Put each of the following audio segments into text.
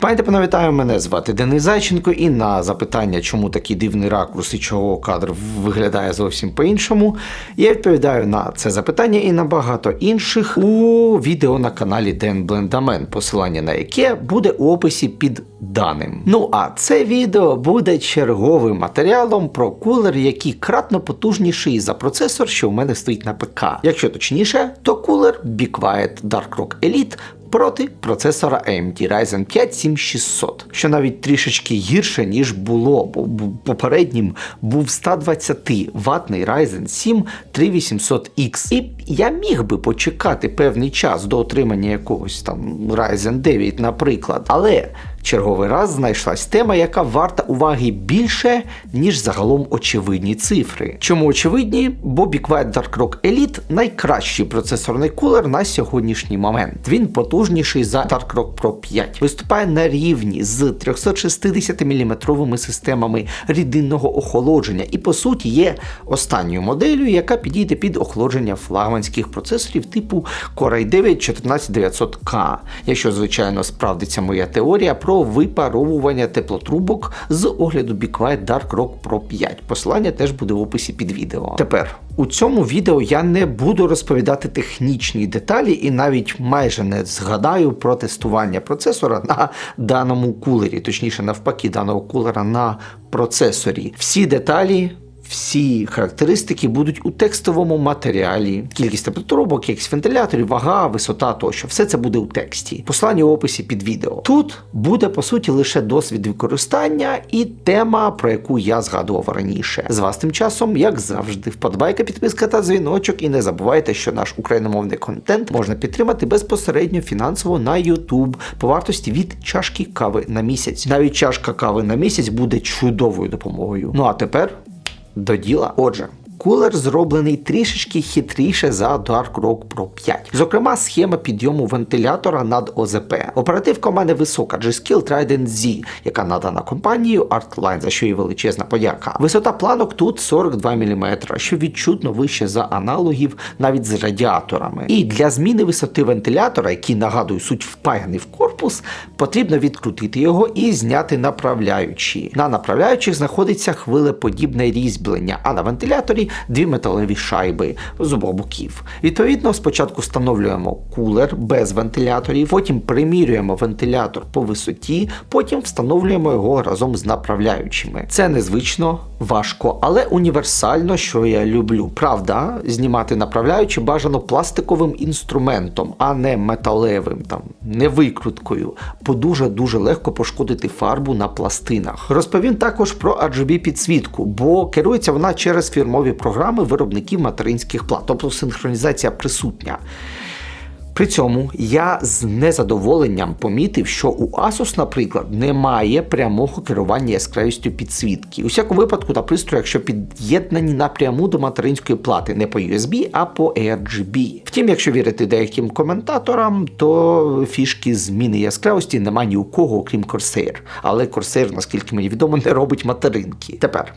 Пам'ятаєте, вітаю, мене звати Денис Зайченко, і на запитання, чому такий дивний ракурс і чого кадр виглядає зовсім по-іншому, я відповідаю на це запитання і на багато інших у відео на каналі Ден Блендамен, посилання на яке буде у описі під даним. Ну а це відео буде черговим матеріалом про кулер, який кратно потужніший за процесор, що в мене стоїть на ПК. Якщо точніше, то кулер Be Quiet Dark Rock Elite проти процесора AMD Ryzen 5 7600, що навіть трішечки гірше, ніж було, бо попереднім був 120 ватний Ryzen 7 3800X. І я міг би почекати певний час до отримання якогось там Ryzen 9, наприклад, але черговий раз знайшлась тема, яка варта уваги більше, ніж загалом очевидні цифри. Чому очевидні? Бо BeQuiet Dark Rock Elite найкращий процесорний кулер на сьогоднішній момент. Він потужніший за Dark Rock Pro 5. Виступає на рівні з 360 мм системами рідинного охолодження і, по суті, є останньою моделлю, яка підійде під охолодження флагманських процесорів типу Core i9 14900K. Якщо, звичайно, справдиться моя теорія про випаровування теплотрубок з огляду BeQuiet Dark Rock Pro 5. Посилання теж буде в описі під відео. Тепер у цьому відео я не буду розповідати технічні деталі і навіть майже не згадаю про тестування процесора на даному кулері, точніше, навпаки, даного кулера на процесорі. Всі деталі. Всі характеристики будуть у текстовому матеріалі. Кількість теплотрубок, кількість вентиляторів, вага, висота тощо. Все це буде у тексті. Послання в описі під відео. Тут буде по суті лише досвід використання і тема, про яку я згадував раніше. З вас тим часом, як завжди, вподобайка, підписка та дзвіночок. І не забувайте, що наш україномовний контент можна підтримати безпосередньо фінансово на YouTube по вартості від чашки кави на місяць. Навіть чашка кави на місяць буде чудовою допомогою. Ну а тепер до діла. Отже. Кулер зроблений трішечки хитріше за Dark Rock Pro 5. Зокрема, схема підйому вентилятора над ОЗП. Оперативка у мене висока G-Skill Trident Z, яка надана компанією Artline, за що їй величезна подяка. Висота планок тут 42 мм, що відчутно вище за аналогів навіть з радіаторами. І для зміни висоти вентилятора, який нагадую суть впаяний в корпус, потрібно відкрутити його і зняти направляючі. На направляючих знаходиться хвилеподібне різьблення, а на вентиляторі дві металеві шайби з обох боків. Відповідно, спочатку встановлюємо кулер без вентиляторів, потім примірюємо вентилятор по висоті, потім встановлюємо його разом з направляючими. Це незвично, важко, але універсально, що я люблю. Правда, знімати направляючи бажано пластиковим інструментом, а не металевим, там не викруткою, бо дуже дуже легко пошкодити фарбу на пластинах. Розповім також про RGB підсвітку, бо керується вона через фірмові програми виробників материнських плат, тобто синхронізація присутня. При цьому я з незадоволенням помітив, що у Asus, наприклад, немає прямого керування яскравістю підсвітки. У всякому випадку на пристроях, що під'єднані напряму до материнської плати, не по USB, а по ARGB. Втім, якщо вірити деяким коментаторам, то фішки зміни яскравості немає ні у кого, окрім Corsair. Але Corsair, наскільки мені відомо, не робить материнки. Тепер,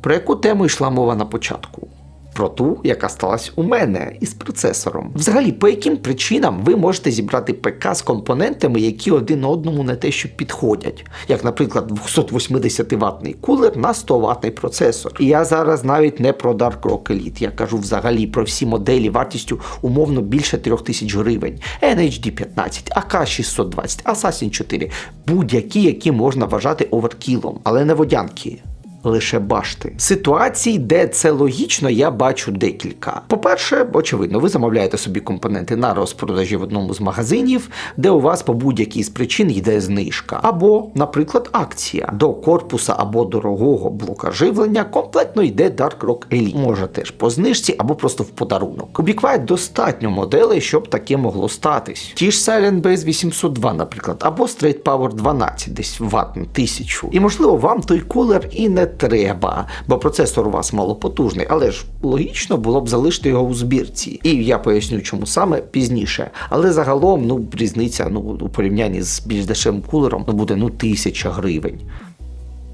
про яку тему йшла мова на початку? Про ту, яка сталася у мене із процесором. Взагалі, по яким причинам ви можете зібрати ПК з компонентами, які один одному не те, що підходять, як, наприклад, 280 ватний кулер на 100 ватний процесор. І я зараз навіть не про Dark Rock Elite, я кажу взагалі про всі моделі вартістю умовно більше 3000 гривень. NHD 15, AK 620, Assassin 4, будь-які, які можна вважати оверкілом, але не водянки лише башти. Ситуацій, де це логічно, я бачу декілька. По-перше, очевидно, ви замовляєте собі компоненти на розпродажі в одному з магазинів, де у вас по будь-якій з причин йде знижка. Або, наприклад, акція. До корпуса або дорогого блока живлення комплектно йде Dark Rock Elite. Може теж по знижці або просто в подарунок. У BeQuiet достатньо моделей, щоб таке могло статись. Ті ж Silent Base 802, наприклад, або Straight Power 12, десь ватт 1000. І можливо вам той кулер і не треба, бо процесор у вас малопотужний, але ж логічно було б залишити його у збірці. І я поясню, чому саме пізніше. Але загалом, ну, різниця ну, у порівнянні з більш дешевим кулером ну, буде ну, тисяча гривень.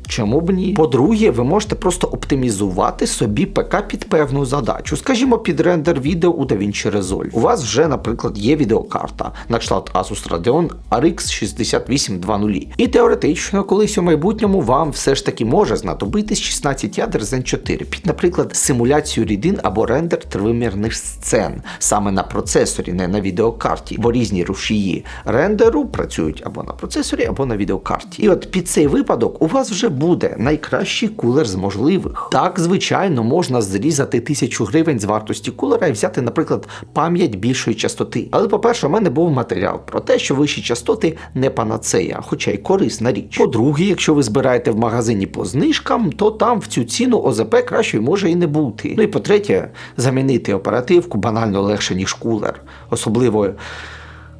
Чому б ні? По-друге, ви можете просто оптимізувати собі ПК під певну задачу. Скажімо, під рендер відео у DaVinci Resolve. У вас вже, наприклад, є відеокарта на кшталт Asus Radeon RX 6820. І теоретично, колись у майбутньому вам все ж таки може знадобитись 16 ядер Zen 4 під, наприклад, симуляцію рідин або рендер тривимірних сцен саме на процесорі, не на відеокарті, бо різні рушії рендеру працюють або на процесорі, або на відеокарті. І от під цей випадок у вас вже буде найкращий кулер з можливих. Так, звичайно, можна зрізати тисячу гривень з вартості кулера і взяти, наприклад, пам'ять більшої частоти. Але, по-перше, у мене був матеріал про те, що вищі частоти не панацея, хоча й корисна річ. По-друге, якщо ви збираєте в магазині по знижкам, то там в цю ціну ОЗП кращої може і не бути. Ну і по-третє, замінити оперативку банально легше, ніж кулер. Особливо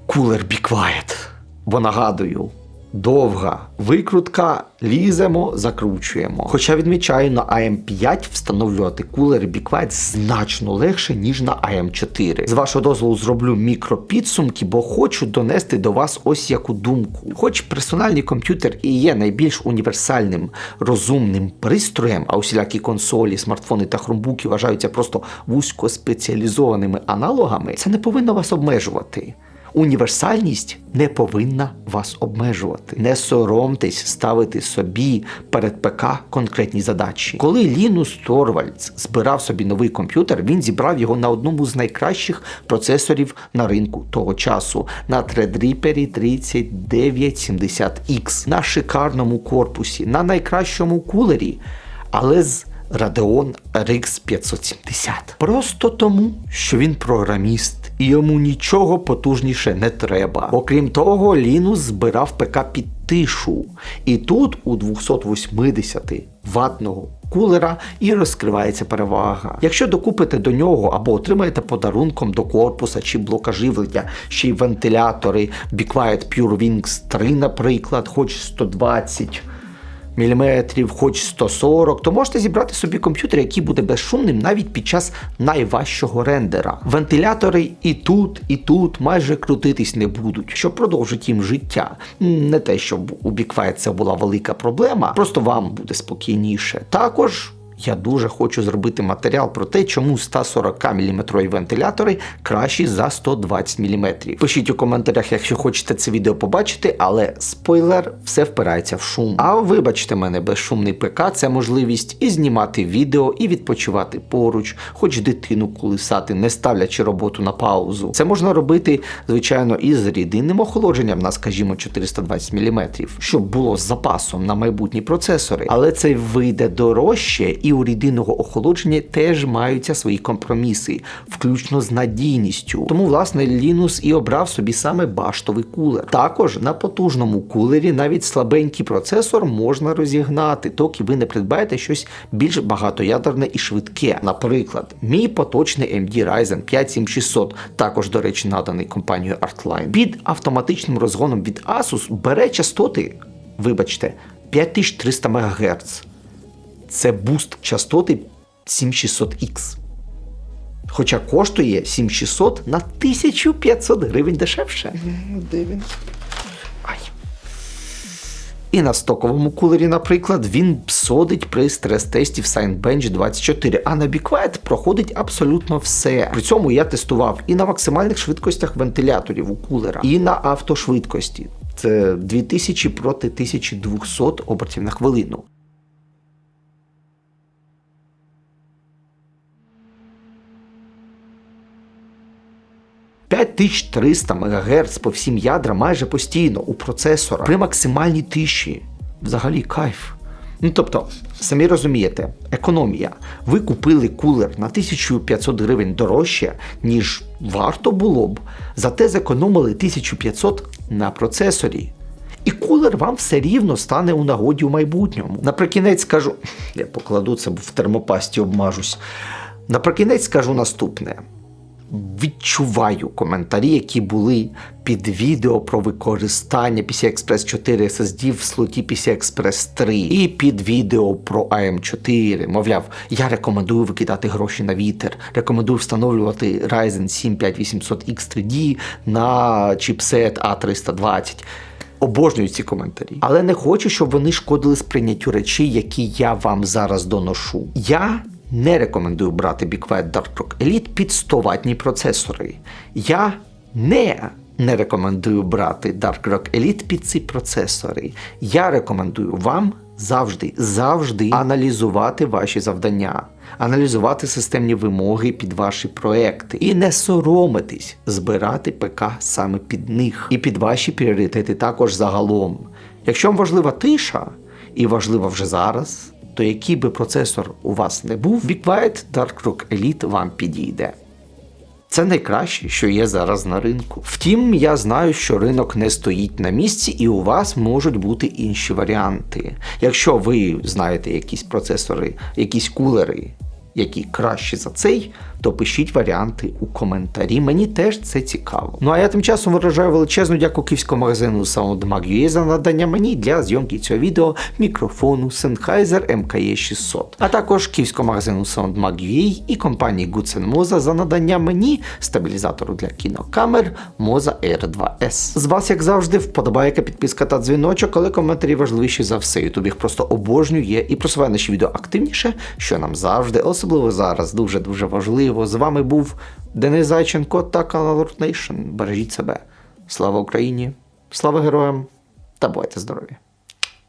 кулер Be Quiet. Бо нагадую, довга викрутка, ліземо, закручуємо. Хоча відмічаю, на AM5 встановлювати Be Quiet значно легше, ніж на AM4. З вашого дозволу зроблю мікропідсумки, бо хочу донести до вас ось яку думку. Хоч персональний комп'ютер і є найбільш універсальним розумним пристроєм, а усілякі консолі, смартфони та хромбуки вважаються просто вузькоспеціалізованими аналогами, це не повинно вас обмежувати. Універсальність не повинна вас обмежувати. Не соромтесь ставити собі перед ПК конкретні задачі. Коли Лінус Торвальдс збирав собі новий комп'ютер, він зібрав його на одному з найкращих процесорів на ринку того часу на Threadripper 3970X на шикарному корпусі, на найкращому кулері, але з Radeon RX 570. Просто тому, що він програміст і йому нічого потужніше не треба. Окрім того, Лінус збирав ПК під тишу. І тут у 280 ватного кулера і розкривається перевага. Якщо докупите до нього або отримаєте подарунком до корпуса чи блока живлення, ще й вентилятори Be Quiet Pure Wings 3, наприклад, хоч 120 міліметрів, хоч 140, то можете зібрати собі комп'ютер, який буде безшумним навіть під час найважчого рендера. Вентилятори і тут, і тут майже крутитись не будуть, що продовжить їм життя. Не те, щоб у Біквайт це була велика проблема, просто вам буде спокійніше. Також. Я дуже хочу зробити матеріал про те, чому 140 мм вентилятори кращі за 120 мм. Пишіть у коментарях, якщо хочете це відео побачити, але спойлер, все впирається в шум. А вибачте мене, безшумний ПК це можливість і знімати відео, і відпочивати поруч, хоч дитину колисати, не ставлячи роботу на паузу. Це можна робити, звичайно, і з рідинним охолодженням на, скажімо, 420 мм, щоб було з запасом на майбутні процесори. Але це вийде дорожче і у рідинного охолодження теж маються свої компроміси, включно з надійністю. Тому, власне, Linus і обрав собі саме баштовий кулер. Також на потужному кулері навіть слабенький процесор можна розігнати, доки ви не придбаєте щось більш багатоядерне і швидке. Наприклад, мій поточний AMD Ryzen 5 7600, також, до речі, наданий компанією Artline, під автоматичним розгоном від Asus бере частоти, вибачте, 5300 МГц це буст частоти 7600X. Хоча коштує 7600 на 1500 гривень дешевше. Де він? Ай. І на стоковому кулері, наприклад, він псодить при стрес-тесті в Signbench 24, а на BeQuiet проходить абсолютно все. При цьому я тестував і на максимальних швидкостях вентиляторів у кулера, і на автошвидкості. Це 2000 проти 1200 обертів на хвилину. 5300 МГц по всім ядрам майже постійно у процесора при максимальній тиші. Взагалі кайф. Ну тобто, самі розумієте, економія. Ви купили кулер на 1500 гривень дорожче, ніж варто було б, зате зекономили 1500 на процесорі. І кулер вам все рівно стане у нагоді у майбутньому. Наприкінець скажу, я покладу це, в термопасті обмажусь. Наприкінець скажу наступне відчуваю коментарі, які були під відео про використання PCI Express 4 SSD в слоті PCI Express 3 і під відео про AM4. Мовляв, я рекомендую викидати гроші на вітер, рекомендую встановлювати Ryzen 7 5800X3D на чіпсет A320. Обожнюю ці коментарі. Але не хочу, щоб вони шкодили сприйняттю речей, які я вам зараз доношу. Я не рекомендую брати BigWet Dark Rock Elite під 100 ватні процесори. Я не не рекомендую брати Dark Rock Elite під ці процесори. Я рекомендую вам завжди, завжди аналізувати ваші завдання, аналізувати системні вимоги під ваші проекти і не соромитись збирати ПК саме під них і під ваші пріоритети також загалом. Якщо вам важлива тиша і важлива вже зараз, то який би процесор у вас не був, BigWide Dark Rock Elite вам підійде. Це найкраще, що є зараз на ринку. Втім, я знаю, що ринок не стоїть на місці, і у вас можуть бути інші варіанти. Якщо ви знаєте якісь процесори, якісь кулери, які кращі за цей, то пишіть варіанти у коментарі. Мені теж це цікаво. Ну а я тим часом виражаю величезну дяку київському магазину SoundMag.ua за надання мені для зйомки цього відео мікрофону Sennheiser MKE 600, а також київському магазину SoundMag.ua і компанії Moza за надання мені стабілізатору для кінокамер Moza Air 2S. З вас, як завжди, вподобайка, підписка та дзвіночок, але коментарі важливіші за все. Ютуб їх просто обожнює і просуває наші відео активніше, що нам завжди, особливо зараз, дуже дуже важливо. З вами був Денис Зайченко та канал Nation. Бережіть себе. Слава Україні! Слава героям! Та бувайте здорові!